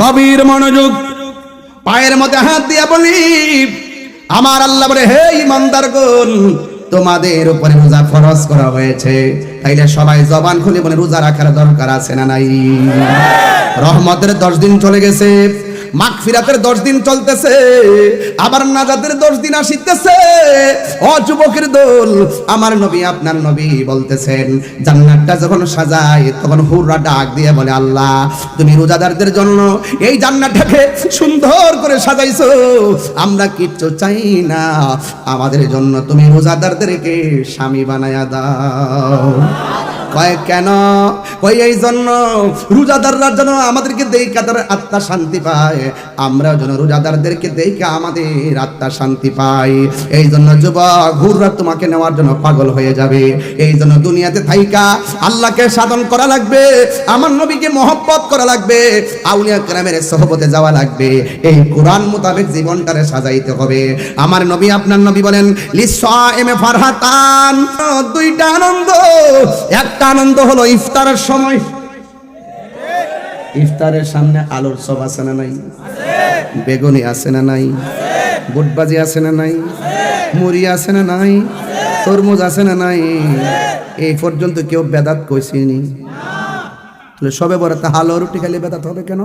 গভীর মনোযোগ, পায়ের মধ্যে হাত দিয়ে বলি, আমার আল্লাহ বলে, হে ইমানদার গুন তোমাদের উপরে রোজা ফরজ করা হয়েছে। তাইলে সবাই জবান খুলে বলে, রোজা রাখার দরকার আছে না নাই? রহমতের দশ দিন চলে গেছে। মাগফিরাতের দশ দিন চলতেছে আবার নাজাদের দশ দিন আসিতেছে। ও যুবকের দল, আমার নবী আপনার নবী বলতেছেন, জান্নাতটা যখন সাজায়, তখন হুররা ডাক দিয়ে বলে, আল্লাহ, তুমি রোজাদারদের জন্য এই জান্নাতটাকে সুন্দর করে সাজাইছো। আমরা কিচ্ছু চাই না, আমাদের জন্য তুমি রোজাদারদেরকে স্বামী বানায়া দাও। কয়, কেন? কই এই জন্য রোজাদাররা যেন আমাদেরকে দেখে তাদের আত্মা শান্তি পায়। আমরা যেন রোজাদারদেরকে দেখে আমাদের আত্মা শান্তি পাই। এই জন্য যুবক, হুররা তোমাকে নেওয়ার জন্য পাগল হয়ে যাবে। এই জন্য দুনিয়াতে থাইকা আল্লাহকে সাধন করা লাগবে, আমার নবীকে মহব্বত করা লাগবে, আউলিয়া কেরামের সহবতে যাওয়া লাগবে। এই কোরআন মোতাবেক জীবনটারে সাজাইতে হবে। আমার নবী, আপনার নবী বলেন লিসা এমে ফারহাতান। দুইটা আনন্দ, একটা আনন্দ হলো ইফতারের সময়। ইফতারের সামনে আলোর সব আছে না নাই? বেগুনি আছে না নাই? বুটবাজি আছে না নাই? মুড়ি আছে না নাই? তরমুজ আছে না নাই? এই পর্যন্ত কেউ বেদাত কইসিনি। তাহলে সবে বড়তে হালো রুটি খাইলে বেদাত হবে কেন?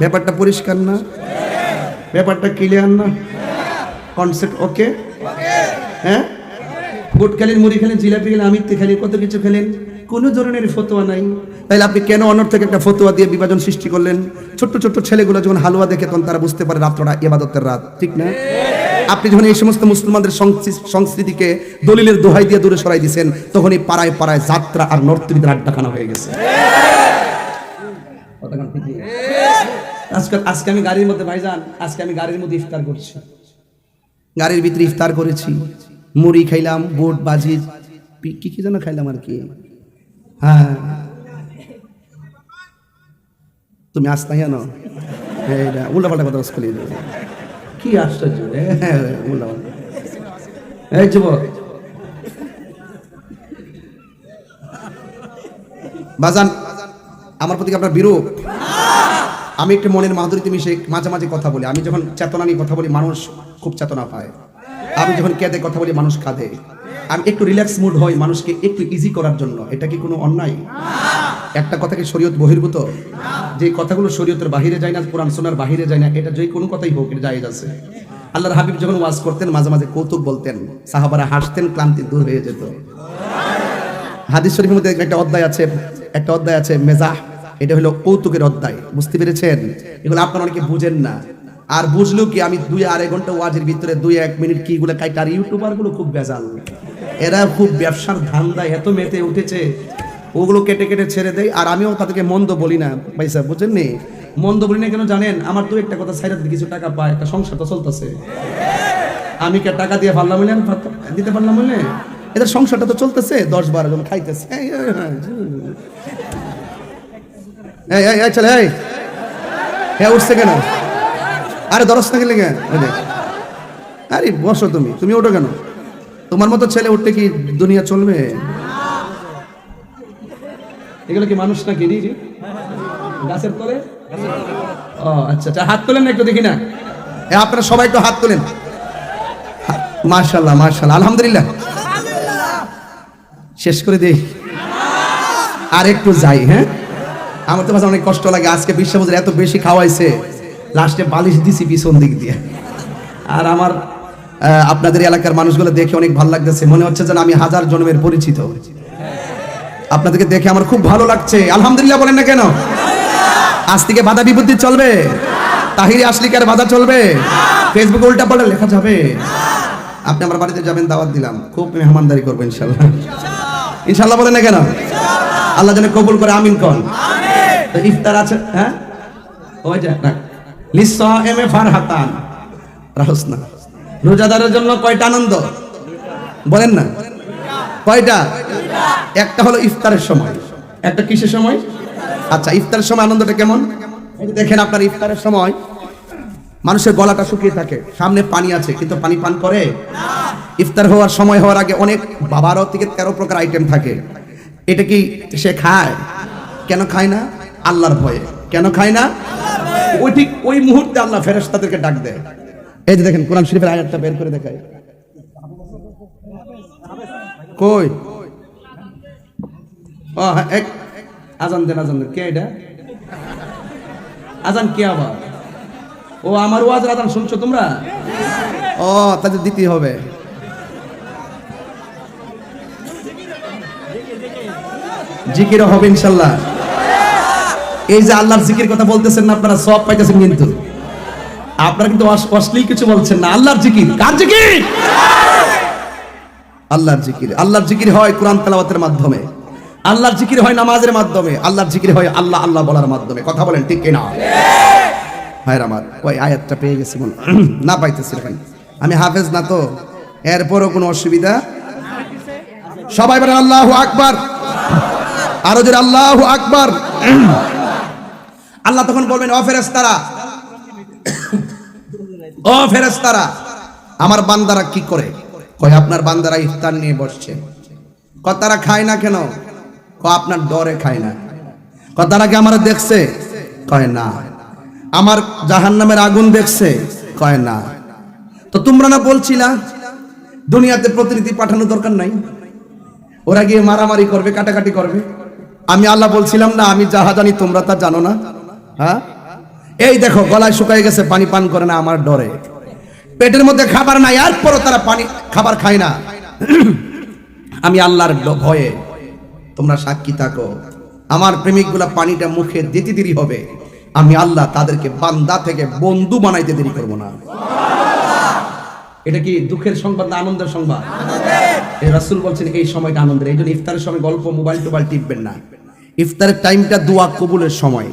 ব্যাপারটা পরিষ্কার না? ব্যাপারটা ক্লিয়ার না? কনসেপ্ট ওকে হ্যাঁ? বুট খেলেন, মুড়ি খেলেন, জিলাপি খেলেন, আমিত্তি খেলেন, কত কিছু খেলেন, কোনো ধরনের ফতোয়া নাই। তাইলে আপনি কেন অনর থেকে একটা ফতোয়া দিয়ে বিভাজন সৃষ্টি করলেন? ছোট্ট ছোট্ট ছেলেগুলো যখন হালুয়া দেখে, তখন তারা বুঝতে পারে রাত্রটা ইবাদতের রাত, ঠিক না? আপনি যখন এই সমস্ত মুসলমানদের সংস্কৃতিকে দলিলের দোহাই দিয়ে দূরে সরাই দিয়েছেন তখন এই পাড়ায় পাড়ায় যাত্রা আর নর্তকীদের আড্ডাখানা হয়ে গেছে। কতক্ষণ ঠিক নেই? আজকে আজকে আমি গাড়ির মধ্যে, ভাইজান, আজকে আমি গাড়ির মধ্যে ইফতার করছি। গাড়ির ভিতরে ইফতার করেছি। মুড়ি খাইলাম বুট বাজি কি কি যেন খাইলাম আর কি? হ্যাঁ তুমি আসতে জানো উল্টা পাল্টা কথা স্কুলে কি আশ্চর্য হ্যাঁ এই যুবক। বাজান আমার প্রতি কি আপনার বিরূপ? আমি একটু মনের মাধুরীতে মিশে মাঝে মাঝে কথা বলি। আমি যখন চেতনা নিয়ে কথা বলি মানুষ খুব চেতনা পায়। আমি যখন কেঁদে কথা বলি, মানুষ কাঁদে। আমি একটু রিল্যাক্স মুড হই, মানুষকে একটু ইজি করার জন্য। এটা কি কোনো অন্যায়? একটা কথা কি শরীয়ত বহির্ভূত? যে কথাগুলো শরীয়তের বাহিরে যায় না, কোরআন সোনার বাহিরে যায় না, এটা যে কোনো কথাই হোক, এটা জায়েজ আছে। আল্লাহর হাবিব যখন ওয়াজ করতেন, মাঝে মাঝে কৌতুক বলতেন। সাহাবারা হাসতেন, ক্লান্তি দূর হয়ে যেত। হাদিস শরীফের মধ্যে একটা অধ্যায় আছে, একটা অধ্যায় আছে, মেজাহ। এটা হলো কৌতুকের অধ্যায়। বুঝতে পেরেছেন? এগুলো আপনারা অনেকে বুঝেন না। আর বুঝলেও কি আমি দুই আড়াই ঘণ্টা ওয়াজের ভিতরে দুই এক মিনিট কি গুলো কাইটা আর ইউটিউবারগুলো খুব বেজাল এরা খুব ব্যবসার ধান্দায় এত মেতে উঠেছে। ওগুলো কেটে কেটে ছেড়ে দেয়। আর আমিও তাদেরকে মন্দ বলি না। পয়সা বুঝেন নি? মন্দ বলি না কেন জানেন? আমার তো একটা কথা সাইডার কিছু টাকা পায়, একটা সংসার তো চলতেছে। আমি কে টাকা দিয়ে পারলাম বলে দিতে পারলাম বলে এদের সংসারটা তো চলতেছে, দশ বারো জন খাইতেছে। হ্যাঁ উঠছে কেন? আরে দরস না গেলে। আরে বসো তুমি তুমি ওঠো কেন? তোমার মতো ছেলে উঠতে কি দুনিয়া চলবে? এগুলো কি মানুষ নাকি? রি? গাছের তলে? ও আচ্ছা আচ্ছা হাত তোলেন না একটু দেখি না। আপনারা সবাই একটু হাত তোলেন। মার্শাল্লাহ মার্শাল্লাহ আলহামদুলিল্লাহ। শেষ করে দেই। আর একটু যাই হ্যাঁ? আমার তো মাঝে অনেক কষ্ট লাগে, আজকে বিশ্বাবুজের এত বেশি খাওয়াইছে। লাস্টে বালিশ দিছি পিছন দিক দিয়ে। আর আমার আপনাদের এলাকার মানুষগুলো দেখে অনেক ভালো লাগতেছে। মনে হচ্ছে যেন আমি হাজার জন্মের পরিচিত। আপনাদেরকে দেখে আমার খুব ভালো লাগছে। আলহামদুলিল্লাহ বলেন না কেন? আজ থেকে বাধা বিপত্তি চলবে। তাহিরি আসলিকার বাধা চলবে। ফেসবুক উল্টা পাল্টা লেখা যাবে। আপনি আমার বাড়িতে যাবেন দাওয়াত দিলাম। খুব মেহমানদারি করবেন ইনশাল্লাহ। ইনশাল্লাহ বলেন না কেন? আল্লাহ যেন কবুল করে আমিন কন। তো ইফতার আছে হ্যাঁ? ওই যে রাখ। এম রাহস না। রোজাদারের জন্য কয়টা আনন্দ? বলেন না। কয়টা? একটা হলো ইফতারের সময়। একটা কিসের সময়? আচ্ছা ইফতারের সময় আনন্দটা কেমন? দেখেন আপনার ইফতারের সময়। মানুষের গলাটা শুকিয়ে থাকে। সামনে পানি আছে, কিন্তু পানি পান করে? ইফতার হওয়ার সময় হওয়ার আগে অনেক বারো থেকে তেরো প্রকার আইটেম থাকে। এটা কি সে খায়? কেন খায় না? আল্লাহর ভয়ে। কেন খায় না? ওই ঠিক ওই মুহূর্তে আল্লাহ ফেরেশতাদেরকে ডাক দেয়। এই যে দেখেন কোরআন শরীফের আয়াতটা বের করে দেখায় কই? হ্যাঁ, এক আজান দেন আজান কে এটা? আজান কে আবার? ও আমার ওয়াজের আজান শুনছো তোমরা? ও তাদের দিতে হবে। জিকির হবে ইনশাল্লাহ। এই যে আল্লাহর জিকির কথা বলতেছেন না, আপনারা সব পাইতেছেন কিন্তু। আপনারা কিন্তু অশ্লীল কিছু বলছেন না। আল্লাহর জিকির। কার জিকির? আল্লাহর জিকির। আল্লাহর জিকির হয় কোরআন তেলাওয়াতের মাধ্যমে। আল্লাহর জিকির হয় নামাজের মাধ্যমে। আল্লাহর জিকির হয় আল্লাহ আল্লাহ বলার মাধ্যমে। কথা বলেন ঠিক কিনা? ভাইর আমার, ওই আয়াতটা পেয়ে গেছি মনে না পাইতেছি এখানে আমি হাফেজ না তো। এরপরও কোনো অসুবিধা? সবাই বলেন আল্লাহ আকবার। আরও জোরে আল্লাহ আকবার। আল্লাহ তখন বলবেন, ও ফেরেস্তারা ও ফেরেস্তারা আমার বান্দারা কি করে? কয়, আপনার বান্দারা ইফতার নিয়ে বসছে। ক তারা খায় না কেন? ক আপনার ডরে খায় না। ক তারা কি আমার দেখছে? কয়, না। আমার জাহান্নামের আগুন দেখছে? কয়, না। তো তোমরা না বলছিলা, দুনিয়াতে প্রতিনিধি পাঠানোর দরকার নাই? ওরা গিয়ে মারামারি করবে, কাটাকাটি করবে? আমি আল্লাহ বলছিলাম না, আমি যাহা জানি তোমরা তা জানো না। হ্যাঁ? এই দেখো, গলায় শুকায় গেছে, পানি পান করে না, আমার ডরে। পেটের মধ্যে খাবার নাই, আর পরও তারা পানি, খাবার খায় না। আমি আল্লাহর ভয়ে, তোমরা সাক্ষী থাকো। আমার প্রেমিকগুলা পানিটা মুখে দিতে দেরি হবে। আমি আল্লাহ তাদেরকে বান্দা থেকে বন্ধু বানাইতে দেরি করব না। এটা কি দুঃখের সংবাদ না আনন্দের সংবাদ? এই রাসূল বলছেন, এই সময়টা আনন্দের। এই জন্য ইফতারের সময় গল্প মোবাইল টোবাইল টিপবেন না। ইফতারের টাইমটা দোয়া কবুলের সময়।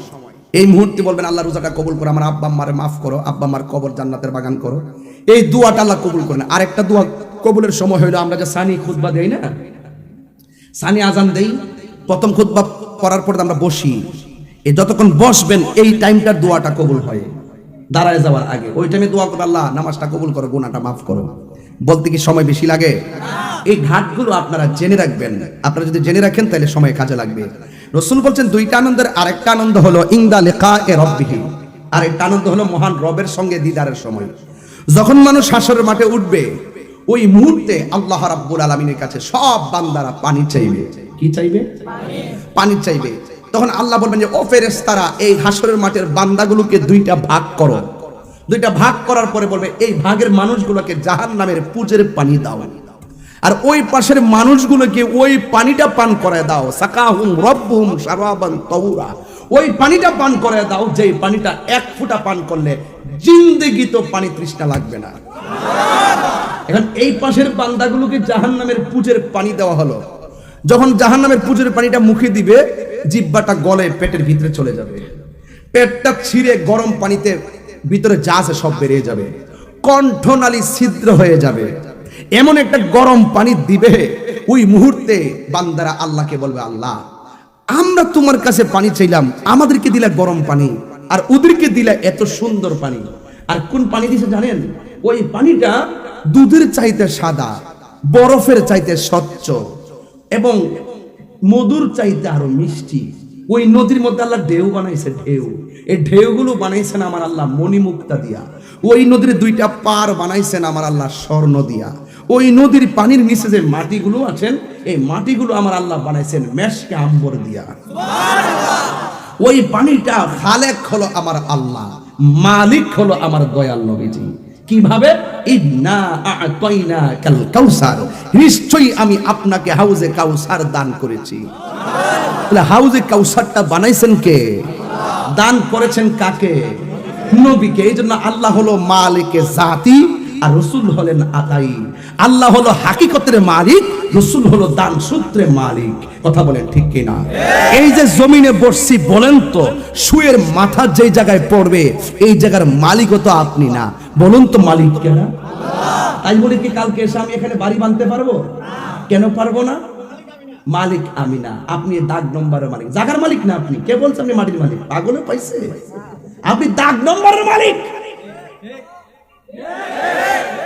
এই মুহূর্তে বলবেন, আল্লাহ রোজাটা কবুল করো, আমার আব্বা আম্মারে মাফ করো, আব্বা আম্মার কবর জান্নাতের বাগান করো। এই দুয়াটা আল্লাহ কবুল করেন। আরেকটা দুয়া কবুলের সময় হইল, আমরা যে সানি খুতবা দেই না? সানি আজান দেই। প্রথম খুতবা করার পর আমরা বসি। এই যতক্ষণ বসবেন, এই টাইমটার দোয়াটা কবুল হয়। দাঁড়ায় যাওয়ার আগে। ওই টাইমে দোয়া করো আল্লাহ, নামাজটা কবুল করো, গুনাহটা মাফ করো। বলতে কি সময় বেশি লাগে? এই ঘাটগুলো আপনারা জেনে রাখবেন। আপনারা যদি জেনে রাখেন, তাহলে সময় কাজে লাগবে। রসুল বলছেন দুইটা আনন্দের আরেকটা আনন্দ হলো ইংদা লেখা এ রব্বিহি আরেকটা আনন্দ হলো মহান রবের সঙ্গে দিদারের সময়। যখন মানুষ হাসরের মাঠে উঠবে ওই মুহূর্তে আল্লাহ রাব্বুল আলমিনের কাছে সব বান্দারা পানি চাইবে। কি চাইবে? পানি চাইবে। তখন আল্লাহ বলবেন যে ও ফেরেশতারা এই হাসরের মাঠের বান্দাগুলোকে দুইটা ভাগ করো। দুইটা ভাগ করার পরে বলবে এই ভাগের মানুষগুলোকে জাহান নামের পুজের পানি দাও। আর ওই পাশের মানুষগুলোকে ওই পানিটা পান করে দাও। সাকাহুম রব্বুহুম শারাবান তাহুরা ওই পানিটা পান করে দাও, যেই পানিটা এক ফুটা পান করলে জিন্দেগি তো পানি তৃষ্ণা লাগবে না। এখন এই পাশের বান্দাগুলোকে জাহান্নামের পুজের পানি দেওয়া হলো। যখন জাহান্নামের পুজের পানিটা মুখে দিবে, জিব্বাটা গলে পেটের ভিতরে চলে যাবে। পেটটা ছিঁড়ে গরম পানিতে ভিতরে যা আছে সব বেরিয়ে যাবে। কণ্ঠনালী ছিদ্র হয়ে যাবে। এমন একটা গরম পানি দিবে, ওই মুহূর্তে বান্দারা আল্লাহকে বলবে, আল্লাহ, আমরা তোমার কাছে পানি চাইলাম, আমাদেরকে দিলে গরম পানি, আর ওদেরকে দিলে এত সুন্দর পানি। আর কোন পানি দিছে জানেন? ওই পানিটা দুধের চাইতে সাদা, বরফের চাইতে স্বচ্ছ, এবং মধুর চাইতে আরও মিষ্টি। ওই নদীর মধ্যে আল্লাহ ঢেউ বানাইছে, ঢেউ। এই ঢেউগুলো বানাইছেন আমার আল্লাহ মণিমুক্তা দিয়া। ওই নদীর দুইটা পার বানাইছেন আমার আল্লাহ স্বর্ণ দিয়া। ওই নদীর পানির নিচে যে মাটিগুলো আছেন এই মাটিগুলো আমার আল্লাহ বানাইছেন মেশকে আম্বর দিয়া। ওই পানিটা খালেক হলো আমার আল্লাহ মালিক হলো আমার দয়াল নবীজি। কীভাবে? নিশ্চয়ই আমি আপনাকে হাউজে কাউসার দান করেছি। তাহলে হাউজে কাউসারটা বানাইছেন কে? দান করেছেন কাকে? নবীকে এই জন্য আল্লাহ হলো মালিকে জাতি আর রসুল হলেন আতাই আল্লাহ হলো হাকিকতের মালিক, রসুল হলো দান সূত্রের মালিক। কথা বলেন ঠিক কিনা? এই যে জমিনে বসছি বলেন তো শুয়ের মাথা যেই জায়গায় পড়বে, এই জায়গার মালিকও তো আপনি না। বলুন তো মালিক কেন তাই বলি কি কালকে এসে আমি এখানে বাড়ি বানতে পারব? কেন পারব না? মালিক আমি না। আপনি দাগ নম্বরের মালিক। জাগার মালিক না আপনি। কে বলছে আপনি মাটির মালিক? পাগলে পাইছে। আপনি দাগ নম্বরের মালিক।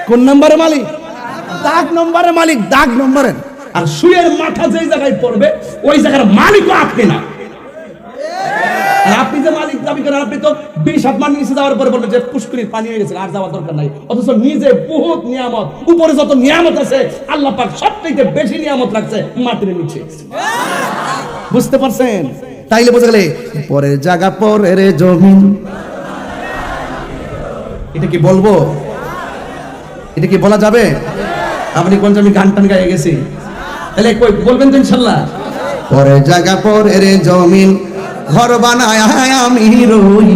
কোন নম্বরের মালিক? দাগ নম্বরের মালিক, দাগ নম্বরের। আর শুয়ের মাথা যেই জায়গায় পড়বে, ওই জায়গার মালিকও আপনি না। আপনি যে মালিক দাবি করেন, আপনি তো বিশ হাত মাটি নিচে যাওয়ার পরে বলবেন যে পুষ্করির পানি হয়ে গেছে, আর যাওয়ার দরকার নাই। অথচ নিজে বহুত নিয়ামত, উপরে যত নিয়ামত আছে, আল্লাহ পাক সবথেকে বেশি নিয়ামত রাখছে মাটির নিচে। বুঝতে পারছেন? তাইলে বোঝা গেলে, পরের জায়গা, পরের জমিন। এটা কি বলব? এটা কি বলা যাবে? আপনি কোন আমি গান টান গায়ে গেছি? তাহলে বলবেন তো ইনশাল্লাহ। পরের জায়গা, পরের জমিন। ঘর বানায় আমি রই।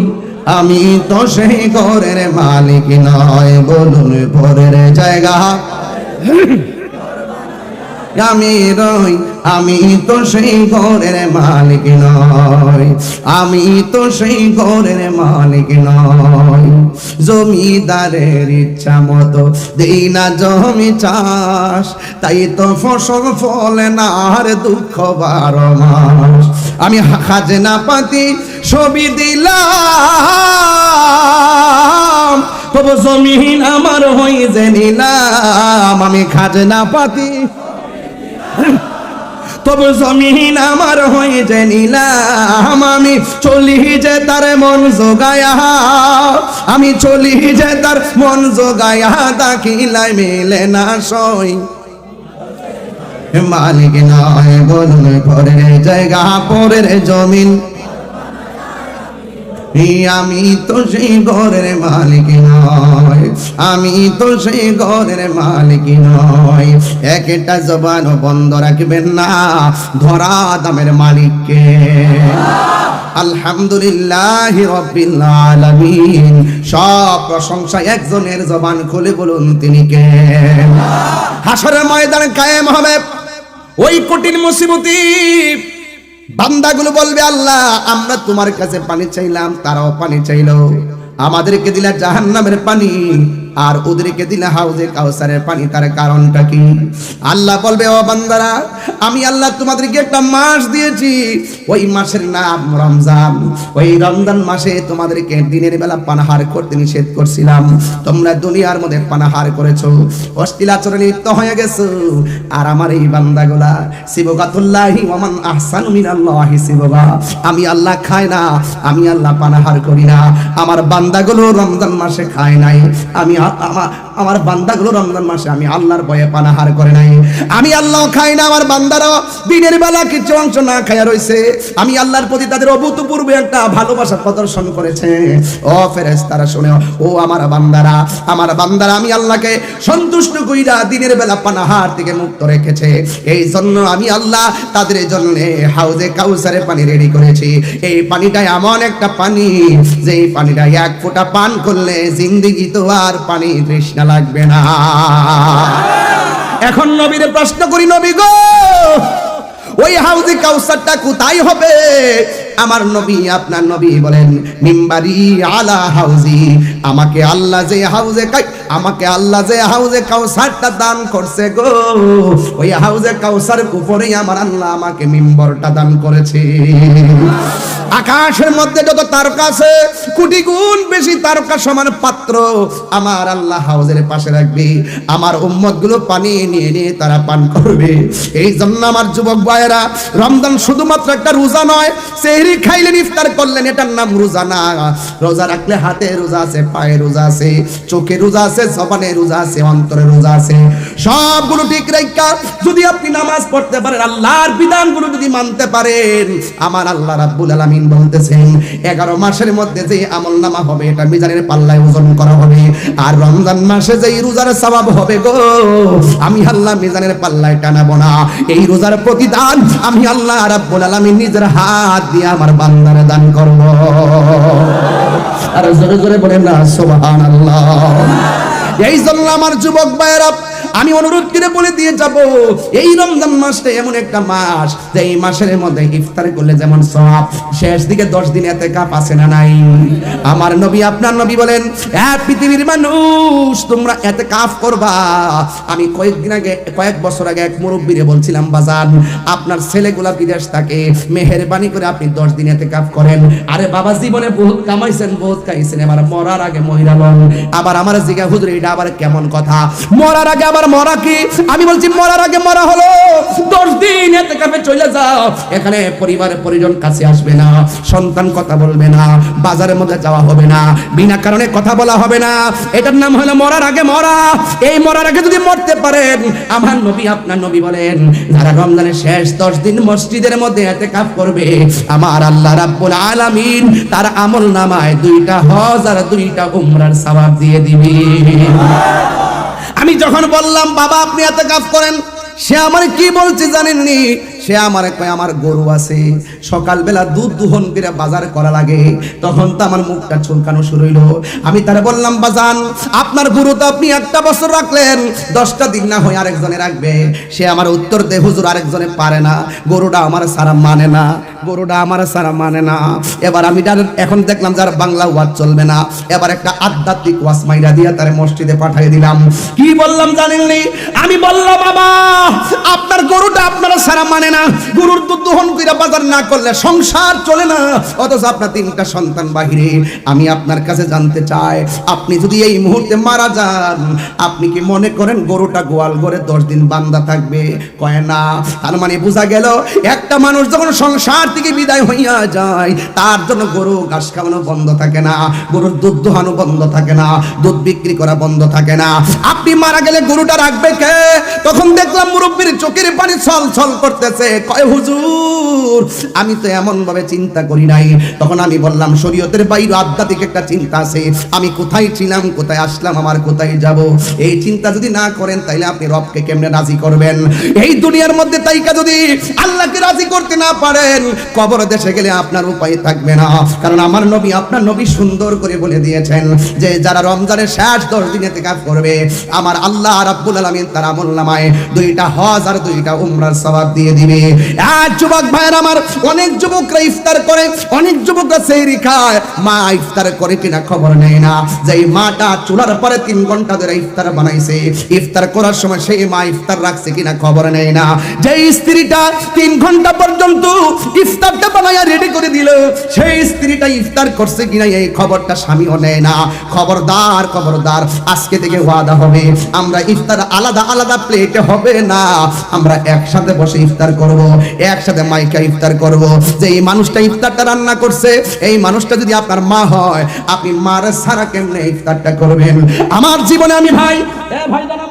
আমি তো সেই ঘরের মালিক নয়, বলুন পরের জায়গা। আমি রই আমি তো সেই ঘরের মালিক নয় আমি তো সেই ঘরের মালিক নয় জমিদারের ইচ্ছা মতো দেই না জমি চাষ, তাই তো ফসল ফলে না আর দুঃখ বারো মাস। আমি খাজনা পাতি ছবি দিলাম, তবু জমিন আমার হয়ে যে নিলাম। আমি খাজনা পাতি তবু জমিন আমার হয়ে যে নিলাম। আমি চলি যে তার মন জোগায়া। আমি চলি যে তার মন জোগায়া। তাকিলাই মেলে না সই। মালিক নয় বলুন পরের জায়গা, পরের জমিন। আমি তো সেই ঘরের মালিক নয় আমি তো সেই ঘরের মালিক নয় একটা জবান বন্ধ রাখবেন না, ধরা দামের মালিককে। আলহামদুলিল্লাহ রব্বিল আলামিন। সব প্রশংসা একজনের জবান খুলে বলুন তিনি কে। হাসরের ময়দান কায়েম হবে। ওই কঠিন মুসিবতি বান্দাগুলো বলবে, আল্লাহ, আমরা তোমার কাছে পানি চাইলাম, তারাও পানি চাইল। আমাদেরকে দিলা জাহান্নামের পানি। আর ওদেরকে দিলা হাউজে কাউসারের পানি, তার কারণটা কি? আল্লাহ বলবে, ও বান্দারা, আমি আল্লাহ তোমাদেরকে একটা মাস দিয়েছি। ওই মাসের নাম রমজান। ওই রমজান মাসে তোমাদেরকে দিনের বেলা পানাহার করতে নিষেধ করছিলাম। তোমরা দুনিয়ার মধ্যে পানাহার করেছ। অশ্লীল আচরণে লিপ্ত হয়ে গেছো। আর আমার এই বান্দাগুলা শিবগাতুল্লাহি ওমান আহসানু মিনাল্লাহি শিবগা আমি আল্লাহ খাই না, আমি আল্লাহ পানাহার করি না। আমার বান্দাগুলো রমজান মাসে খায় নাই। আমি আমার বান্দাগুলো রমজান মাসে আমি আল্লাহর ভয়ে পানাহার করে নাই। আমি আল্লাহ খাই না, আমার বান্দারা দিনের বেলা কিছু অংশ না খায়া রইছে। আমি আল্লাহর প্রতি তাদের অভূতপূর্ব একটা ভালোবাসা প্রদর্শন করেছে। ও ফেরেস তারা শুনে ও আমার বান্দারা আমার বান্দারা, আমি আল্লাহকে সন্তুষ্ট কইরা দিনের বেলা পানাহার থেকে মুক্ত রেখেছে। এই জন্য আমি আল্লাহ তাদের জন্য হাউজে কাউসারে পানি রেডি করেছি। এই পানিটা এমন একটা পানি যে এই পানিটা এক ফোঁটা পান করলে জিন্দিগি তো আর পানি তৃষ্ণা লাগবে না। এখন নবীরে প্রশ্ন করি, নবী গো, ওই হাউজি কাউসারটা কোথায় হবে? আমার নবী, আপনার নবী বলেন, মিম্বারি আলা হাউজি, আমাকে আল্লাহ যে হাউজে আমাকে আল্লাহ যে হাউজে কাউসারটা দান করছে গো, ওই হাউজে কাউসার উপরেই আমার আল্লাহ আমাকে মিম্বরটা দান করেছে। আকাশের মধ্যে যত তারকা আছে, কোটি গুণ বেশি তারকা সমান পাত্র আমার আল্লাহ হাউজের পাশে রাখবে। আমার উম্মতগুলো পানি নিয়ে নিয়ে তারা পান করবে। এই জন্য আমার যুবক ভাইয়েরা, রমজান শুধুমাত্র একটা রোজা নয়, সেহরি খাইলেন, ইফতার করলেন, এটার নাম রোজা না। রোজা রাখলে হাতে রোজা আছে, পায়ে রোজা আছে, চোখে রোজা আছে জবানে রোজা আছে, অন্তরে রোজা আছে। সবগুলো ঠিক রাখা যদি আপনি নামাজ পড়তে পারেন, আল্লাহর বিধানগুলো যদি মানতে পারেন, আমার আল্লাহ রাব্বুল আলামিন বলতেছেন, এগারো মাসের মধ্যে যে আমল নামা হবে, এটা মিজানের পাল্লায় ওজন করা হবে। আর রমজান মাসে যে রোজার সওয়াব হবে গো, আমি আল্লাহ মিজানের পাল্লায় টানাবো না। এই রোজার প্রতিদান আমি আল্লাহ রাব্বুল আলামিন নিজের হাত দিয়ে আমার বান্দারে দান করব। আর জোরে জোরে বলেন না আল্লাহ এই জন্য আমার যুবক ভাইয়েরা আমি অনুরোধ করে বলে দিয়ে যাব। এই রমজান মাসটা এমন একটা মাস যে এই মাসের মধ্যে ইফতার করলে যেমন সব শেষ দিকে দশ দিন এতে কাপ আছে না নাই? আমার নবী, আপনার নবী বলেন এক পৃথিবীর মানুষ, তোমরা এতে কাফ করবা। আমি কয়েকদিন আগে, কয়েক বছর আগে এক মুরব্বীরে বলছিলাম, বাজান, আপনার ছেলেগুলা বিদেশ থাকে, মেহেরবানি করে আপনি দশ দিন এতে কাপ করেন। আরে বাবা, জীবনে বহুত কামাইছেন, বহুত খাইছেন, এবার মরার আগে মহিলা লন আবার আমার জিগা হুজুর এটা আবার কেমন কথা? মরার আগে আবার আমার মরা কি? আমি বলছি, মরার আগে মরা হলো। দশ দিন এতে কাপে চলে যাও। এখানে পরিবারের পরিজন কাছে আসবে না, সন্তান কথা বলবে না, বাজারের মধ্যে যাওয়া হবে না, বিনা কারণে কথা বলা হবে না। এটার নাম হলো মরার আগে মরা। এই মরার আগে যদি মরতে পারেন, আমার নবী আপনার নবী বলেন, যারা রমজানের শেষ দশ দিন মসজিদের মধ্যে এতে কাপ করবে, আমার আল্লাহ রাব্বুল আলামিন তার আমল নামায় দুইটা হজ আর দুইটা উমরার সওয়াব দিয়ে দিবে। আমি যখন বললাম বাবা আপনি এত কাজ করেন। সে আমার কি বলছে জানেননি? সে আমার কয় আমার গরু আছে। সকালবেলা দুধ দুহন করে বাজার করা লাগে। তখন তো আমার মুখটা চুলকানো শুরু হইল। আমি তারে বললাম, বাজান, আপনার গরু তো আপনি একটা বছর রাখলেন। দশটা দিন না হয়ে আরেকজনে রাখবে। সে আমার উত্তর দে, হুজুর, আরেকজনে পারে না। গরুটা আমার সারা মানে না। গরুটা আমার সারা মানে না। এবার আমি এখন দেখলাম যার বাংলা ওয়াজ চলবে না। এবার একটা আধ্যাত্মিক ওয়াজ মাইরা দিয়ে তার মসজিদে পাঠিয়ে দিলাম। কি বললাম জানেননি? আমি বললাম বাবা আপনার গরুটা আপনারা সারা মানে না, গরুর দুধ দহন কইরা বাজার না করলে সংসার চলে না। অথচ আপনার তিনটা সন্তান বাহিরে, আমি আপনার কাছে জানতে চাই, আপনি যদি এই মুহূর্তে মারা যান, আপনি কি মনে করেন গরুটা গোয়াল ঘরে দশ দিন বান্দা থাকবে? কয় না। তার মানে বোঝা গেল, একটা মানুষ যখন সংসার থেকে বিদায় হইয়া যায়, তার জন্য গরু ঘাস খাওয়ানো বন্ধ থাকে না, গরুর দুধ দোহানো বন্ধ থাকে না, দুধ বিক্রি করা বন্ধ থাকে না। আপনি মারা গেলে গরুটা রাখবে কে? তখন দেখলাম মুরব্বীর চোখের পানি ছল ছল করতেছে। কয় হুজুর? আমি তো এমন ভাবে চিন্তা করি নাই। তখন আমি বললাম, শরীয়তের বাইরে আধ্যাত্মিক একটা চিন্তা আছে। আমি কোথায় ছিলাম, কোথায় আসলাম, আমার কোথায় যাব? এই চিন্তা যদি না করেন, তাইলে আপনি রবকে কেমনে রাজি করবেন? এই দুনিয়ার মধ্যে তাইকা যদি আল্লাহকে রাজি করতে না পারেন, কবর দেশে গেলে আপনার উপায় থাকবে না। কারণ আমার নবী আপনার নবী সুন্দর করে বলে দিয়েছেন যে, যারা রমজানের শেষ দশ দিনে কাজ করবে, আমার আল্লাহ রাব্বুল আলামিন তার আমল নামায় দুইটা হজ আর দুইটা উমরার সওয়াব দিয়ে দিবে। যুবক ভাইয়ের আমার অনেক যুবকরা ইফতার করে, অনেক যুবকরা সেহরি খায়। মা ইফতার করে কিনা খবর নেয় না। যে মাটা চুলার পরে তিন ঘণ্টা ধরে ইফতার বানাইছে, ইফতার করার সময় সেই মা ইফতার রাখছে কিনা খবর নেয় না। যে স্ত্রীটা তিন ঘণ্টা পর্যন্ত ইফতারটা বানাইয়া রেডি করে দিল, সেই স্ত্রীটা ইফতার করছে কিনা এই খবরটা স্বামীও নেয় না। খবরদার খবরদার, আজকে থেকে ওয়াদা হবে। আমরা ইফতার আলাদা আলাদা প্লেটে হবে না। আমরা একসাথে বসে ইফতার করব। একসাথে মাইকা ইফতার করব, যে এই মানুষটা ইফতারটা রান্না করছে, এই মানুষটা যদি আপনার মা হয়, আপনি মার সারা কেমনে ইফতারটা করবেন? আমার জীবনে আমি ভাই ভাই দাদা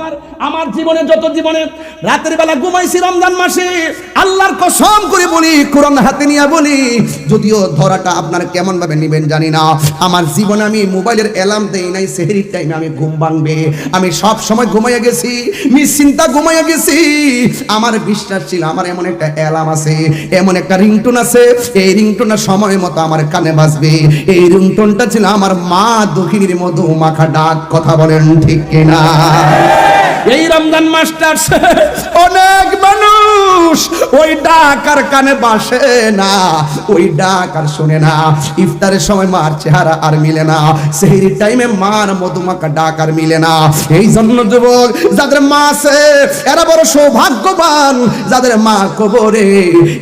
আমার জীবনে যত জীবনে রাতের বেলা ঘুমাইছি রমজান মাসে, আল্লাহর কসম করে বলি, কোরআন হাতে নিয়ে বলি, যদিও ধরাটা আপনার কেমন ভাবে নেবেন জানি না। আমার জীবনে আমি মোবাইলের অ্যালার্ম দেই নাই, সেহরির টাইমে আমি ঘুম ভাঙবে। আমি সব সময় ঘুমাইয়া গেছি, নিশ্চিন্তা ঘুমাইয়া গেছি। আমার বিশ্বাস ছিল, আমার এমন একটা অ্যালার্ম আছে, এমন একটা রিংটোন আছে, এই রিংটোনটা সময় মতো আমার কানে বাজবে। এই রিংটোনটা ছিল আমার মা দক্ষিণীর মধু মাখা ডাক, কথা বলেন ঠিক কিনা? এই রমজান মাস্টার অনেক মানুষ ওই ডাক আর কানে বাসে না, ওই ডাক আর শুনে না। ইফতারের সময় মার চেহারা আর মিলে না সেই টাইমে মার মধুমাখা ডাক আর মিলে না। এই জন্য যুবক, যাদের মা আছে, এরা বড় সৌভাগ্যবান। যাদের মা কবরে,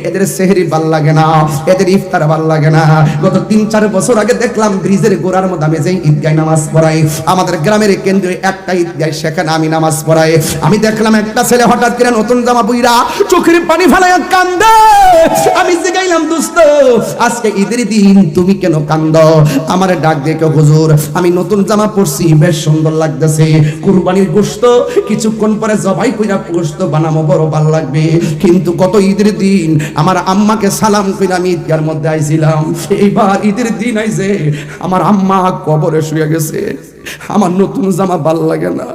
এদের সেহরি ভালো লাগে না, এদের ইফতার ভালো লাগে না। গত তিন, চার বছর আগে দেখলাম ব্রিজের গোড়ার মধ্যে আমি যে ঈদগায় নামাজ পড়াই। আমাদের গ্রামের কেন্দ্রে একটা ঈদগায় সেখানে আমি নামাজ পড়াই আমি দেখলাম একটা ছেলে হঠাৎ করে নতুন জামা বুইরা চোখের পানি ফেলাইয়া কান্দে। আমি জিগাইলাম, দোস্ত, আজকে ঈদের দিন তুমি কেন কান্দ? আমার ডাক দেখে হুজুর, আমি নতুন জামা পরছি, বেশ সুন্দর লাগতেছে। কুরবানির গোশত, কিছুক্ষণ পরে জবাই কইরা গোশত বানামো, বড় ভালো লাগবে। কিন্তু কত ঈদের দিন, আমার আম্মাকে সালাম কইরা আমি ঈদগার মধ্যে আইছিলাম। এইবার ঈদের দিন আইছে, আমার আম্মা কবরে শুয়ে গেছে। আমার নতুন জামা ভালো লাগে না।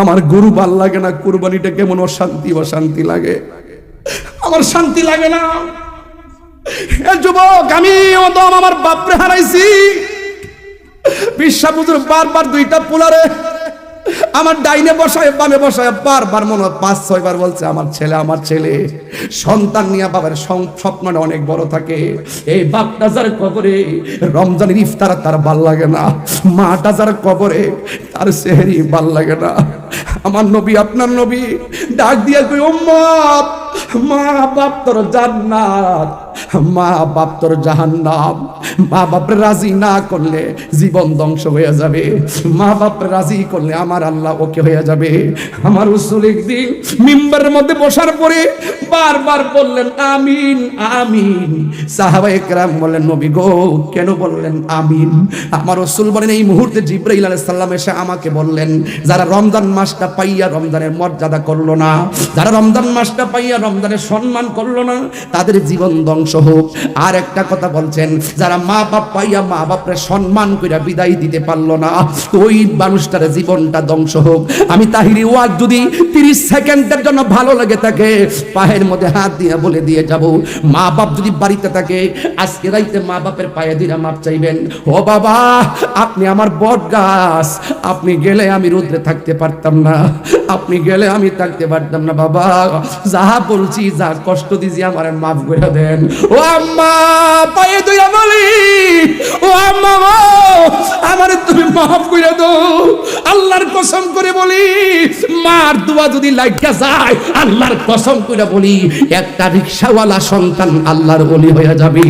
আমার গরু ভালো লাগে না কুরবানিটা কেমন অশান্তি অশান্তি লাগে। আমার শান্তি লাগে না। যুবক, আমি আমার বাপরে হারাইছি। বিশ্বাপুজুর বারবার দুইটা পোলারে আমার ডাইনে বসায়, বামে বসায়, বারবার মনে হয় পাঁচ, ছয় বার বলছে, আমার ছেলে আমার ছেলে। সন্তান নিয়ে বাবার স্বপ্নটা অনেক বড় থাকে। এই বাপটা যার কবরে, রমজানের ইফতার তার ভালো লাগে না। মাটা যার কবরে, তার সেহেরি ভালো লাগে না। আমার নবী, আপনার নবী, ডাক দিয়া কই উম্মত মা বাপ তোর জান্নাত, মা বাপ তোর জাহান্নাম, মা বাপরে রাজি না করলে জীবন ধ্বংস হয়ে যাবে, মা বাপরে রাজি করলে আমার আল্লাহ ওকে হয়ে যাবে। আমার উসুল একদিন মিম্বারের মধ্যে বসার পরে বারবার বললেন, আমিন আমিন। সাহাবা একরাম বললেন, নবী গো, কেন বললেন আমিন? আমার রসুল বলেন, এই মুহূর্তে জিব্রাইল আলাইহিস সালাম এসে আমাকে বললেন, যারা রমজান মাসটা পাইয়া রমজানের মর্যাদা করল না। যারা রমজান মাসটা পাইয়া রমজানের সম্মান করল না, তাদের জীবন ধ্বংস হোক। আর একটা কথা বলছেন, যারা মা বাপ পাইয়া মা বাপরে সম্মান কইরা বিদায় দিতে পারল না, ওই মানুষটার জীবনটা ধ্বংস হোক। আমি তাহিরি ওয়াজ যদি তিরিশ সেকেন্ডের জন্য ভালো লাগে থাকে, পায়ের মধ্যে হাত দিয়ে বলে দিয়ে যাব। মা বাপ যদি বাড়িতে থাকে, আজকে রাইতে মা বাপের পায়ে দিরা মাপ চাইবেন। ও বাবা, আপনি আমার বট গাছ আপনি গেলে আমি রুদ্রে থাকতে পারতাম না। আপনি গেলে আমি থাকতে পারতাম না, বাবা। যাহা বলছি, যা কষ্ট দিছি, আমার মাফ করে দেন। ও আম্মা, পায়ে দুইয়া বলি। ও আম্মা আমারে তুমি মাফ করে দাও। আল্লাহর কসম করে বলি, মার দোয়া যদি লাগিয়া যায়, আল্লাহর কসম করে বলি, একটা রিক্সাওয়ালা সন্তান আল্লাহর বলি হয়ে যাবে।